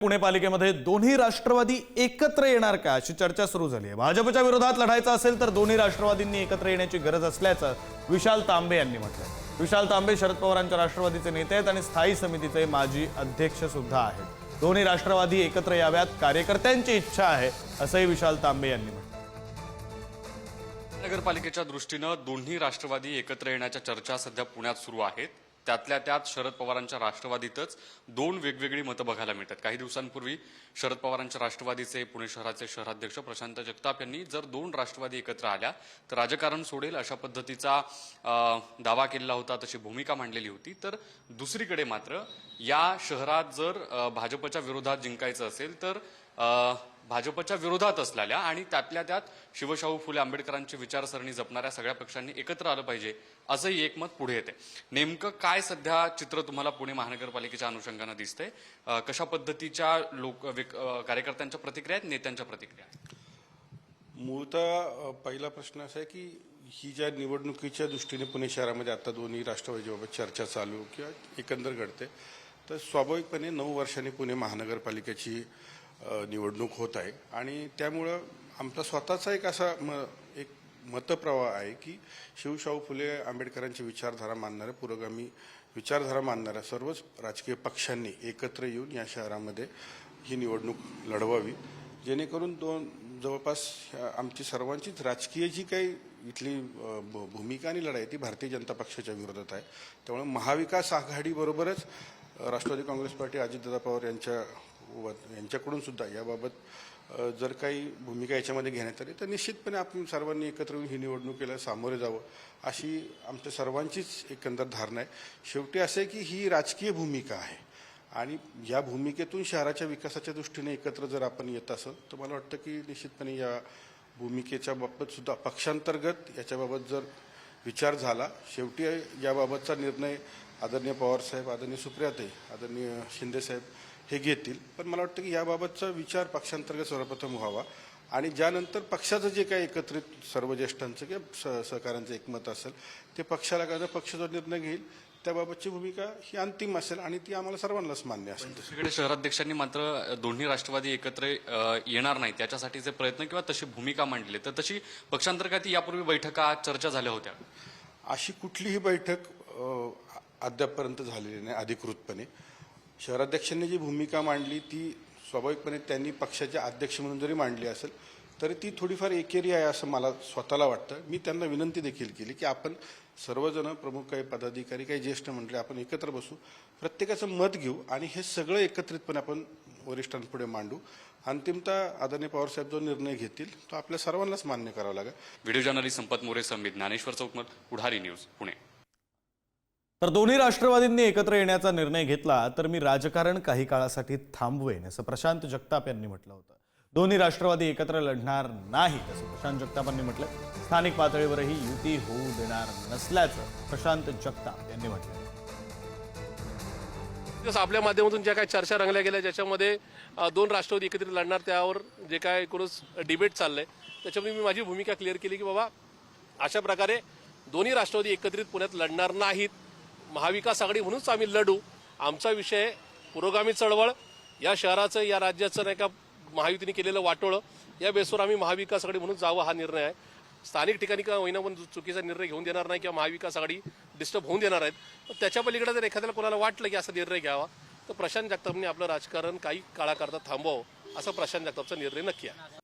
पुणे पालिकेमध्ये दोन्ही राष्ट्रवादी एकत्र येणार का अशी चर्चा सुरू झाली आहे. भाजपच्या विरोधात लढायचं असेल तर दोन्ही राष्ट्रवादींनी एकत्र येण्याची गरज असल्याचं विशाल तांबे यांनी म्हटलं विशाल तांबे शरद पवारांच्या राष्ट्रवादीचे नेते आहेत आणि स्थायी समितीचे माजी अध्यक्ष सुद्धा आहेत. दोन्ही राष्ट्रवादी एकत्र याव्यात कार्यकर्त्यांची इच्छा आहे असंही विशाल तांबे यांनी म्हटलं नगरपालिकेच्या दृष्टीनं दोन्ही राष्ट्रवादी एकत्र येण्याच्या चर्चा सध्या पुण्यात सुरू आहेत. त्यातल्या त्यात शरद पवारांच्या राष्ट्रवादीतच दोन वेगवेगळी मतं बघायला मिळतात. काही दिवसांपूर्वी शरद पवारांच्या राष्ट्रवादीचे पुणे शहराचे शहराध्यक्ष प्रशांत जगताप यांनी जर दोन राष्ट्रवादी एकत्र आल्या तर राजकारण सोडेल अशा पद्धतीचा दावा केलेला होता तशी भूमिका मांडलेली होती. तर दुसरीकडे मात्र या शहरात जर भाजपच्या विरोधात जिंकायचं असेल तर भाजपच्या विरोधात असलेल्या आणि त्यातल्या त्यात शिवशाहू फुले आंबेडकरांची विचारसरणी जपणाऱ्या सगळ्या पक्षांनी एकत्र आलं पाहिजे असंही एक मत पुढे येते. नेमकं काय सध्या चित्र तुम्हाला पुणे महानगरपालिकेच्या अनुषंगानं दिसतंय? कशा पद्धतीच्या लोक कार्यकर्त्यांच्या प्रतिक्रिया आहेत नेत्यांच्या प्रतिक्रिया आहेत? मूळतः पहिला प्रश्न असा आहे की ही ज्या निवडणुकीच्या दृष्टीने पुणे शहरामध्ये आता दोन्ही राष्ट्रवादीबाबत चर्चा चालू किंवा एकंदर घडते तर स्वाभाविकपणे नऊ वर्षांनी पुणे महानगरपालिकेची निवडणूक होत आहे. आणि त्यामुळं आमचा स्वतःचा एक असा म एक मतप्रवाह आहे की शिवशाहू फुले आंबेडकरांची विचारधारा मानणाऱ्या पुरोगामी विचारधारा मानणाऱ्या सर्वच राजकीय पक्षांनी एकत्र येऊन या शहरामध्ये ही निवडणूक लढवावी. जेणेकरून दोन जवळपास आमची सर्वांचीच राजकीय जी काही इथली भ- भूमिका आणि लढाई ती भारतीय जनता पक्षाच्या विरोधात आहे. त्यामुळे महाविकास आघाडीबरोबरच राष्ट्रवादी काँग्रेस पार्टी अजितदादा पवार यांच्या व- यांच्याकडून सुद्धा याबाबत जर काही भूमिका याच्यामध्ये घेण्यात आली तर निश्चितपणे आपण सर्वांनी एकत्र येऊन ही निवडणुकीला सामोरे जावं अशी आमच्या सर्वांचीच एकंदर धारणा आहे. शेवटी असं आहे की ही राजकीय भूमिका आहे. आणि या भूमिकेतून शहराच्या विकासाच्या दृष्टीने एकत्र जर आपण येत असेल तर मला वाटतं की निश्चितपणे या भूमिकेच्या बाबत सुद्धा पक्षांतर्गत याच्याबाबत जर विचार झाला शेवटी याबाबतचा निर्णय आदरणीय पवारसाहेब आदरणीय सुप्रियाताई आदरणीय शिंदेसाहेब हे घेतील. पण मला वाटतं की याबाबतचा विचार पक्षांतर्गत सर्वप्रथम व्हावा. आणि ज्यानंतर पक्षाचं जे काही एकत्रित सर्व ज्येष्ठांचं किंवा स- सहकाऱ्यांचं एकमत असेल ते पक्षाला काय पक्ष जो निर्णय घेईल त्याबाबतची भूमिका ही अंतिम असेल आणि ती आम्हाला सर्वांनाच मान्य असेल. दुसरीकडे शहराध्यक्षांनी मात्र दोन्ही राष्ट्रवादी एकत्र येणार नाहीत. त्याच्यासाठीचे प्रयत्न किंवा तशी भूमिका मांडली तर तशी पक्षांतर्गत यापूर्वी बैठका चर्चा झाल्या होत्या. अशी कुठलीही बैठक अद्यापपर्यंत झालेली नाही अधिकृतपणे. शहराध्यक्षांनी जी भूमिका मांडली ती स्वाभाविकपणे त्यांनी पक्षाचे अध्यक्ष म्हणून जरी मांडली असेल तरी ती थोडीफार एकेरी आहे असं मला स्वतःला वाटतं. मी त्यांना विनंती देखील केली की आपण सर्वजण प्रमुख काही पदाधिकारी काही ज्येष्ठ मंडळी आपण एकत्र बसू प्रत्येकाचं मत घेऊ आणि हे सगळं एकत्रितपणे आपण वरिष्ठांपुढे मांडू. अंतिमतः आदरणीय पवारसाहेब जो निर्णय घेतील तो आपल्या सर्वांनाच मान्य करावा लागेल. व्हिडिओ जर्नलिस्ट संपत मोरे समित ज्ञानेश्वर चौकमत पुढारी न्यूज पुणे. तर दोन्ही राष्ट्रवादींनी एकत्र येण्याचा निर्णय घेतला तर मी राजकारण काही काळासाठी थांबवेन असं प्रशांत जगताप यांनी म्हटलं होतं. दोन्ही राष्ट्रवादी एकत्र लढणार नाहीत असं प्रशांत जगतापांनी म्हटलं. स्थानिक पातळीवरही युती होऊ देणार नसल्याचं प्रशांत जगताप यांनी म्हटलं. दिवस आपल्या माध्यमातून ज्या काही चर्चा रंगल्या गेल्या ज्याच्यामध्ये दोन राष्ट्रवादी एकत्रित लढणार त्यावर जे काय एकूणच डिबेट चाललंय त्याच्यामध्ये मी माझी भूमिका क्लिअर केली की बाबा अशा प्रकारे दोन्ही राष्ट्रवादी एकत्रित पुण्यात लढणार नाहीत. महाविकास आघाडी म्हणूनच आम्ही लढू. आमचा विषय पुरोगामी चळवळ. या शहराचं या राज्याचं नाही का महायुतीने केलेलं वाटोळं या बेसवर आम्ही महाविकास आघाडी म्हणून जावं हा निर्णय आहे. स्थानिक ठिकाणी का होईना पण चुकीचा निर्णय घेऊन देणार नाही किंवा महाविकास आघाडी डिस्टर्ब होऊन देणार आहेत. तर त्याच्या पलीकडे जर एखाद्याला कोणाला वाटलं की असा निर्णय घ्यावा तर प्रशांत जगतापने आपलं राजकारण काही काळाकरता थांबवावं असा प्रशांत जगतापचा निर्णय नक्की आहे.